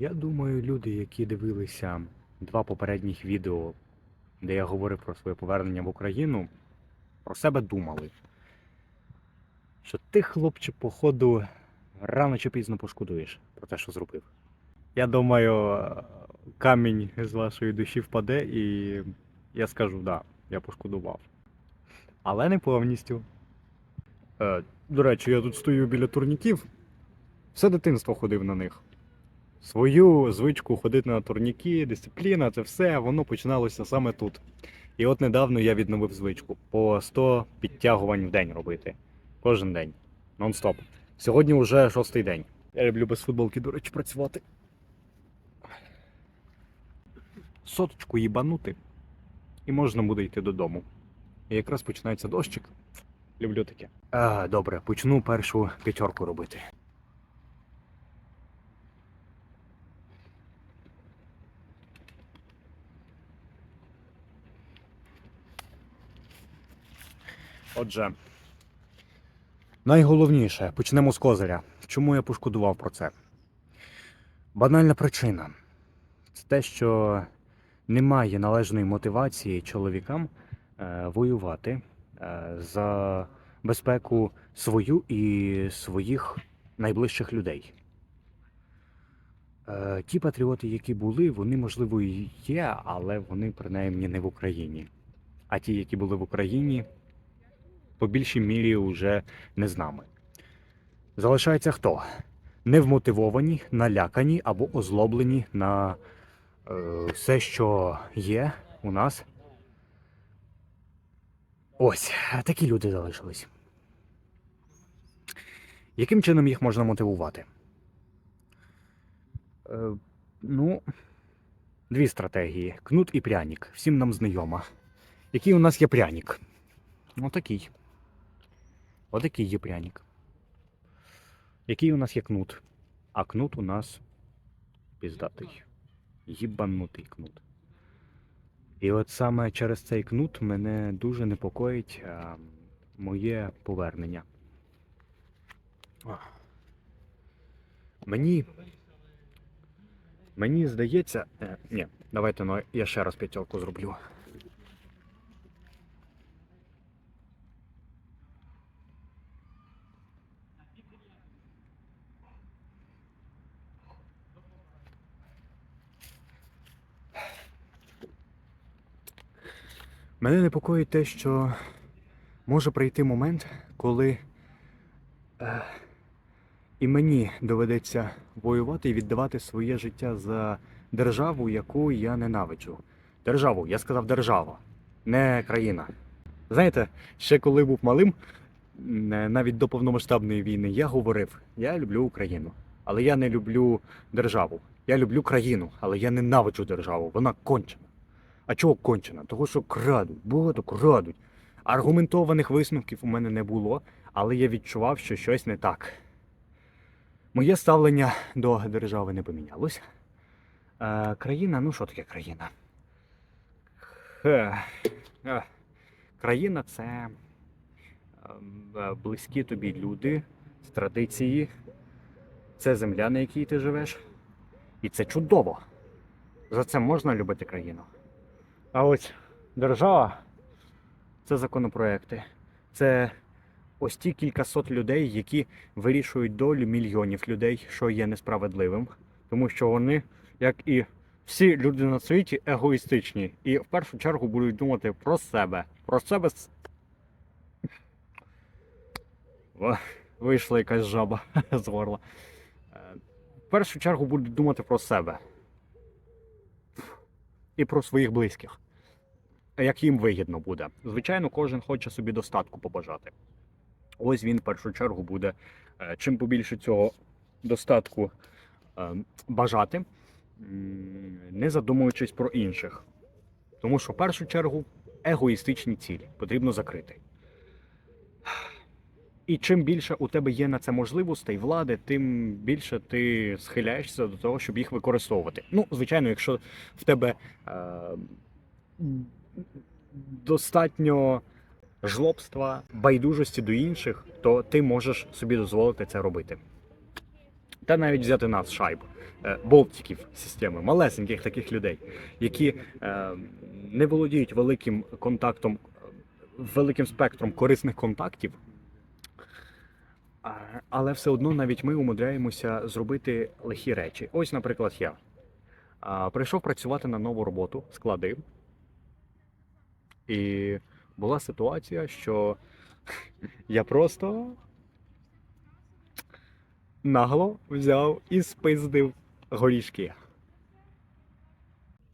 Я думаю, люди, які дивилися два попередніх відео, де я говорив про своє повернення в Україну, про себе думали, що ти, хлопче, походу, рано чи пізно пошкодуєш про те, що зробив. Я думаю, камінь з вашої душі впаде, і я скажу, да, я пошкодував. Але не повністю. Е, до речі, я тут стою біля турніків. Все дитинство ходив на них. Свою звичку ходити на турніки, дисципліна, це все, воно починалося саме тут. І от недавно я відновив звичку по 100 підтягувань в день робити. Кожен день. Нон-стоп. Сьогодні вже шостий день. Я люблю без футболки, до речі, працювати. Соточку їбанути, і можна буде йти додому. І якраз починається дощик. Люблю таке. А, добре, почну першу п'ятерку робити. Отже, найголовніше почнемо з козиря. Чому я пошкодував про це? Банальна причина це те, що немає належної мотивації чоловікам е, воювати е, за безпеку свою і своїх найближчих людей. Е, ті патріоти, які були, вони, можливо, і є, але вони принаймні не в Україні. А ті, які були в Україні, по більшій мірі вже не з нами. Залишається хто? Невмотивовані, налякані або озлоблені на е, все, що є у нас. Ось, такі люди залишились. Яким чином їх можна мотивувати? Е, ну, дві стратегії: кнут і пряник. Всім нам знайома. Який у нас є пряник? Отакий. Отакий є пряник. Який у нас є кнут? А кнут у нас піздатий. Їбанутий кнут. І от саме через цей кнут мене дуже непокоїть а, моє повернення. Мені. Мені здається. Е, ні, давайте ну, я ще раз п'ятьолку зроблю. Мене непокоїть те, що може прийти момент, коли е, і мені доведеться воювати і віддавати своє життя за державу, яку я ненавиджу. Державу, я сказав держава, не країна. Знаєте, ще коли був малим, е, навіть до повномасштабної війни, я говорив: я люблю Україну, але я не люблю державу. Я люблю країну, але я ненавиджу державу. Вона кончена. А чого кончена? Того, що крадуть, багато крадуть. Аргументованих висновків у мене не було, але я відчував, що щось не так. Моє ставлення до держави не помінялось. Е, країна, ну що таке країна? Хе. Е, країна це е, е, близькі тобі люди традиції. Це земля, на якій ти живеш. І це чудово. За це можна любити країну. А ось держава це законопроекти. Це ось ті кількасот людей, які вирішують долю мільйонів людей, що є несправедливим. Тому що вони, як і всі люди на світі, егоїстичні. І в першу чергу будуть думати про себе. Про себе. Вийшла якась жаба з горла. Е, В першу чергу будуть думати про себе і про своїх близьких. Як їм вигідно буде. Звичайно, кожен хоче собі достатку побажати. Ось він в першу чергу буде е, чим побільше цього достатку е, бажати, не задумуючись про інших. Тому що в першу чергу егоїстичні цілі потрібно закрити. І чим більше у тебе є на це можливостей влади, тим більше ти схиляєшся до того, щоб їх використовувати. Ну, звичайно, якщо в тебе е, достатньо жлобства, байдужості до інших, то ти можеш собі дозволити це робити. Та навіть взяти нас, шайб, е, болтиків системи, малесеньких таких людей, які е, не володіють великим контактом, великим спектром корисних контактів. Але все одно навіть ми умудряємося зробити лихі речі. Ось, наприклад, я прийшов працювати на нову роботу, склади. І була ситуація, що я просто нагло взяв і спиздив горішки.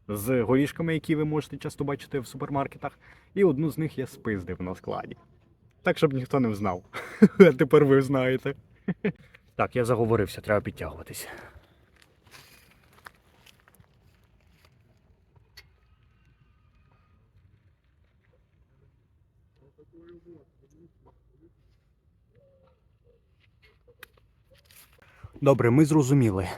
З горішками, які ви можете часто бачити в супермаркетах, і одну з них я спиздив на складі. Так, щоб ніхто не знав. А тепер ви знаєте. Так, я заговорився, треба підтягуватись. Добре, ми зрозуміли.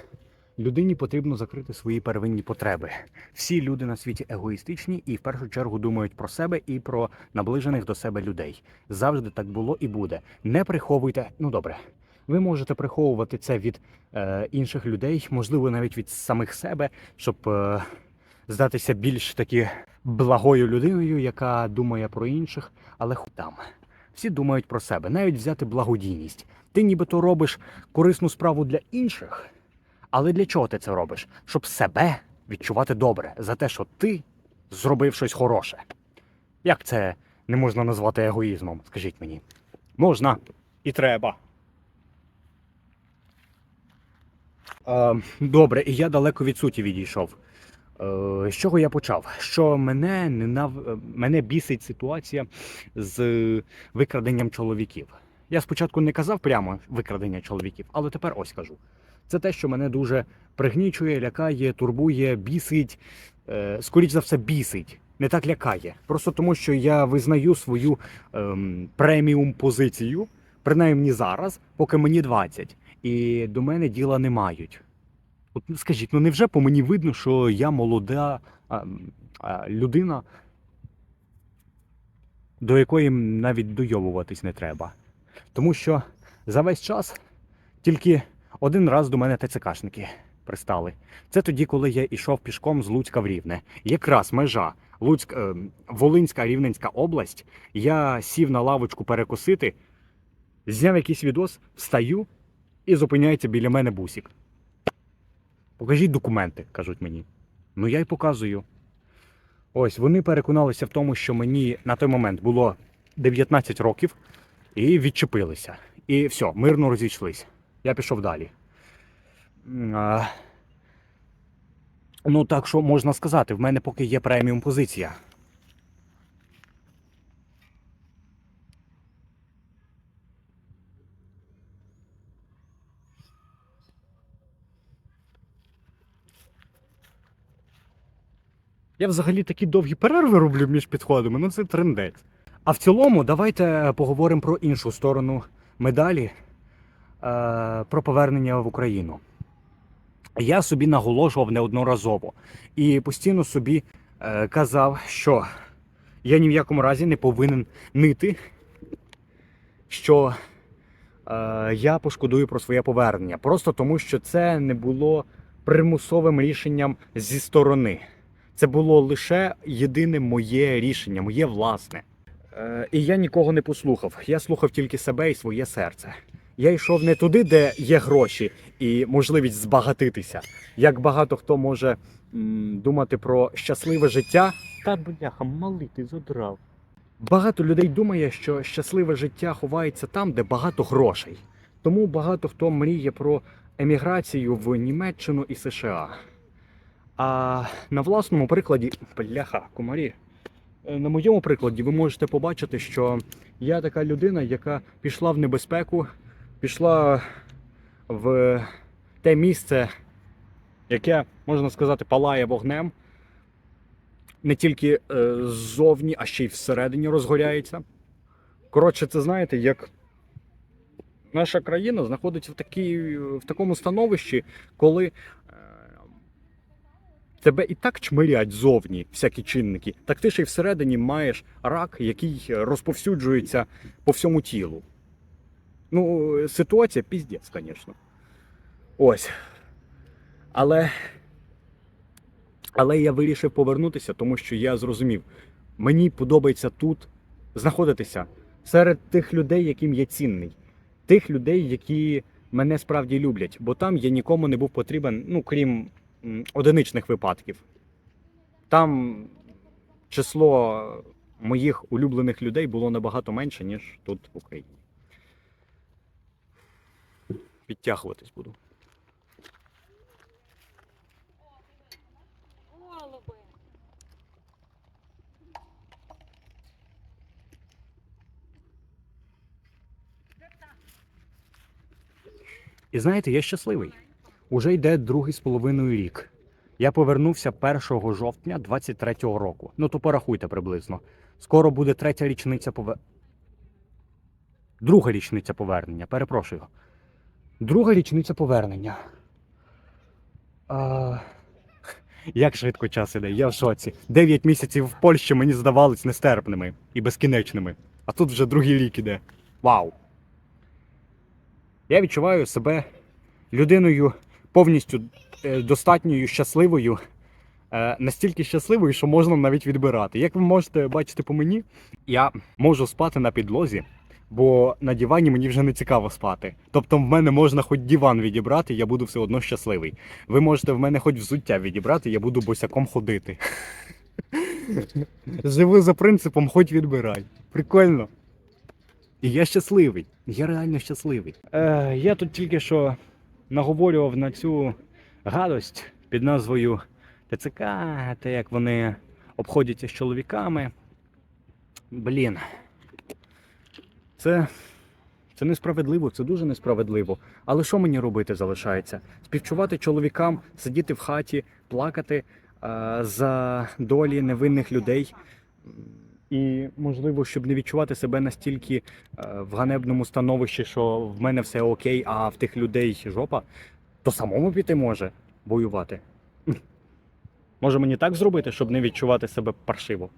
Людині потрібно закрити свої первинні потреби. Всі люди на світі егоїстичні і в першу чергу думають про себе і про наближених до себе людей. Завжди так було і буде. Не приховуйте. Ну добре, ви можете приховувати це від е, інших людей, можливо, навіть від самих себе, щоб е, здатися більш таки благою людиною, яка думає про інших, але там. Всі думають про себе, навіть взяти благодійність. Ти нібито робиш корисну справу для інших. Але для чого ти це робиш? Щоб себе відчувати добре за те, що ти зробив щось хороше. Як це не можна назвати егоїзмом, скажіть мені? Можна і треба. Е, добре, і я далеко від суті відійшов. Е, з чого я почав? Що мене ненав... е, мене бісить ситуація з викраденням чоловіків. Я спочатку не казав прямо викрадення чоловіків, але тепер ось кажу. Це те, що мене дуже пригнічує, лякає, турбує, бісить. Е, скоріш за все, бісить. Не так лякає. Просто тому, що я визнаю свою ем, преміум позицію, принаймні зараз, поки мені 20. І до мене діла не мають. От ну, скажіть, ну невже по мені видно, що я молода а, а, людина, до якої навіть дойовуватись не треба? Тому що за весь час тільки один раз до мене ТЦКшники пристали. Це тоді, коли я йшов пішком з Луцька в Рівне. Якраз межа Луцьк, е, Волинська Рівненська область. Я сів на лавочку перекусити, зняв якийсь відос, встаю і зупиняється біля мене бусік. Покажіть документи, кажуть мені. Ну я й показую. Ось вони переконалися в тому, що мені на той момент було 19 років, і відчепилися. І все, мирно розійшлись. Я пішов далі. Ну, так що можна сказати, в мене поки є преміум позиція. Я взагалі такі довгі перерви роблю між підходами, ну це трендець. А в цілому, давайте поговоримо про іншу сторону медалі е, про повернення в Україну. Я собі наголошував неодноразово і постійно собі е, казав, що я ні в якому разі не повинен нити, що е, я пошкодую про своє повернення. Просто тому, що це не було примусовим рішенням зі сторони. Це було лише єдине моє рішення, моє власне. Е, і я нікого не послухав. Я слухав тільки себе і своє серце. Я йшов не туди, де є гроші і можливість збагатитися. Як багато хто може м, думати про щасливе життя. Та бляха, малий ти задрав. Багато людей думає, що щасливе життя ховається там, де багато грошей. Тому багато хто мріє про еміграцію в Німеччину і США. А на власному прикладі, бляха, комарі. Е, На моєму прикладі ви можете побачити, що я така людина, яка пішла в небезпеку, пішла в те місце, яке, можна сказати, палає вогнем. Не тільки е, ззовні, а ще й всередині розгоряється. Коротше, це знаєте, як наша країна знаходиться в, такій, в такому становищі, коли е, тебе і так чмирять зовні всякі чинники, так ти ще й всередині маєш рак, який розповсюджується по всьому тілу. Ну, ситуація піздець, звісно. Ось. Але. Але я вирішив повернутися, тому що я зрозумів, мені подобається тут знаходитися серед тих людей, яким я цінний, тих людей, які мене справді люблять, бо там я нікому не був потрібен, ну крім одиничних випадків. Там число моїх улюблених людей було набагато менше, ніж тут в Україні. Підтягуватись буду. І знаєте, я щасливий. Уже йде другий з половиною рік. Я повернувся 1 жовтня 23-го року. Ну то порахуйте приблизно. Скоро буде третя річниця пове... Друга річниця повернення, перепрошую. Друга річниця повернення. А... Як швидко час іде, я в шоці. Дев'ять місяців в Польщі мені здавались нестерпними і безкінечними. А тут вже другий рік іде. Вау! Я відчуваю себе людиною повністю е, достатньою щасливою, е, настільки щасливою, що можна навіть відбирати. Як ви можете бачити по мені, я можу спати на підлозі, бо на дивані мені вже не цікаво спати. Тобто в мене можна хоч диван відібрати, я буду все одно щасливий. Ви можете в мене хоч взуття відібрати, я буду босяком ходити. Живу за принципом, хоч відбирай. Прикольно. І я щасливий. Я реально щасливий. Е, я тут тільки що наговорював на цю гадость під назвою ТЦК, те, як вони обходяться з чоловіками. Блін. Це, це несправедливо, це дуже несправедливо. Але що мені робити залишається? Співчувати чоловікам, сидіти в хаті, плакати е, за долі невинних людей. І можливо, щоб не відчувати себе настільки е, в ганебному становищі, що в мене все окей, а в тих людей жопа, то самому піти може воювати. Може мені так зробити, щоб не відчувати себе паршиво?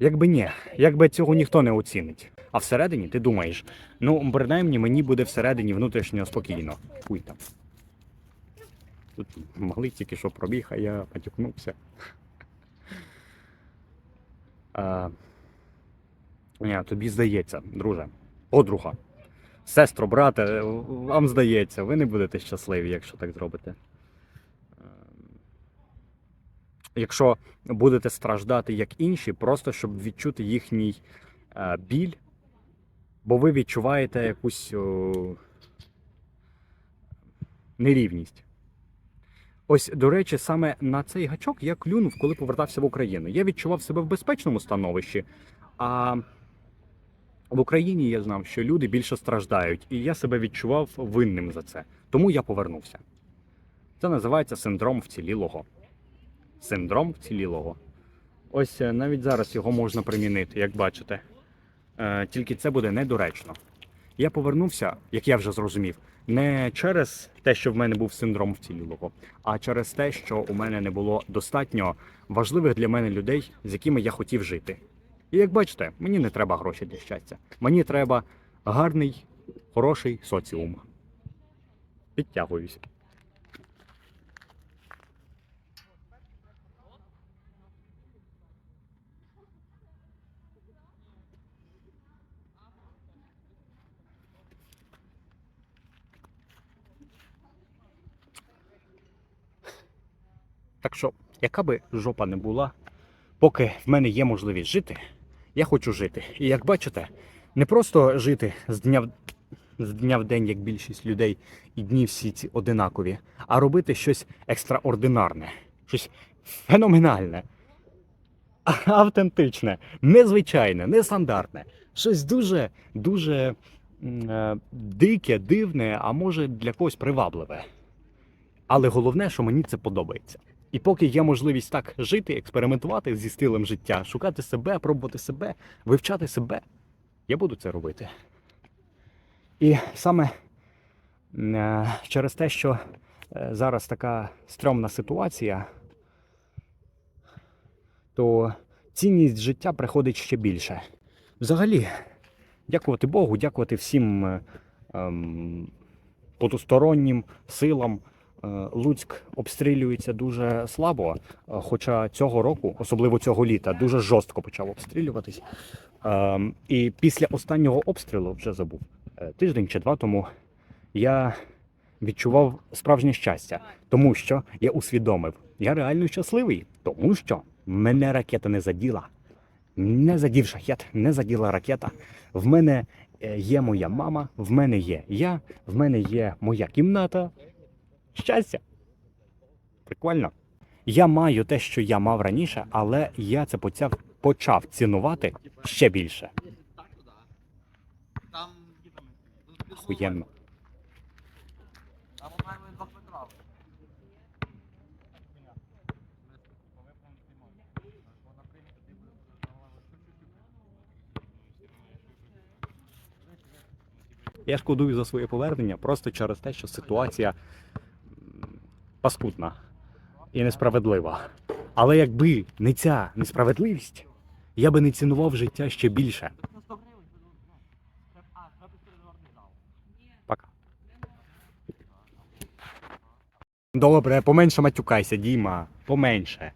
Якби ні, якби цього ніхто не оцінить. А всередині ти думаєш, ну принаймні мені буде всередині внутрішньо спокійно. Хуй там. Тут малий тільки що пробіг, а я матюкнувся. Ні, тобі здається, друже, подруга, сестро, брате, вам здається, ви не будете щасливі, якщо так зробите. Ем, Якщо будете страждати як інші, просто щоб відчути їхній е, біль, бо ви відчуваєте якусь нерівність. Ось, до речі, саме на цей гачок я клюнув, коли повертався в Україну. Я відчував себе в безпечному становищі, а в Україні я знав, що люди більше страждають, і я себе відчував винним за це. Тому я повернувся. Це називається синдром вцілілого. Синдром вцілілого. Ось е, навіть зараз його можна примінити, як бачите. Е, Тільки це буде недоречно. Я повернувся, як я вже зрозумів, не через те, що в мене був синдром вцілілого, а через те, що у мене не було достатньо важливих для мене людей, з якими я хотів жити. І як бачите, мені не треба гроші для щастя. Мені треба гарний, хороший соціум. Підтягуюсь. Так що, яка би жопа не була, поки в мене є можливість жити, я хочу жити. І як бачите, не просто жити з дня в, з дня в день, як більшість людей, і дні всі ці одинакові, а робити щось екстраординарне, щось феноменальне, автентичне, незвичайне, нестандартне, щось дуже, дуже е, дике, дивне, а може для когось привабливе. Але головне, що мені це подобається. І поки є можливість так жити, експериментувати зі стилем життя, шукати себе, пробувати себе, вивчати себе, я буду це робити. І саме е, через те, що е, зараз така стрьомна ситуація, то цінність життя приходить ще більше. Взагалі, дякувати Богу, дякувати всім, е, ем, потустороннім силам. Е, Луцьк обстрілюється дуже слабо, е, хоча цього року, особливо цього літа, дуже жорстко почав обстрілюватись. Ем, І після останнього обстрілу, вже забув, е, тиждень чи два тому, я відчував справжнє щастя, тому що я усвідомив, я реально щасливий, тому що мене ракета не заділа. Не задів шахет, не заділа ракета. В мене є моя мама, в мене є я, в мене є моя кімната. Щастя. Прикольно. Я маю те, що я мав раніше, але я це почав, почав цінувати ще більше. Охуєнно. Я шкодую за своє повернення просто через те, що ситуація паскудна і несправедлива. Але якби не ця несправедливість, я би не цінував життя ще більше. На 100 гривень, а, треба переговорний зал. Пока. Добре, поменше матюкайся, Діма. Поменше.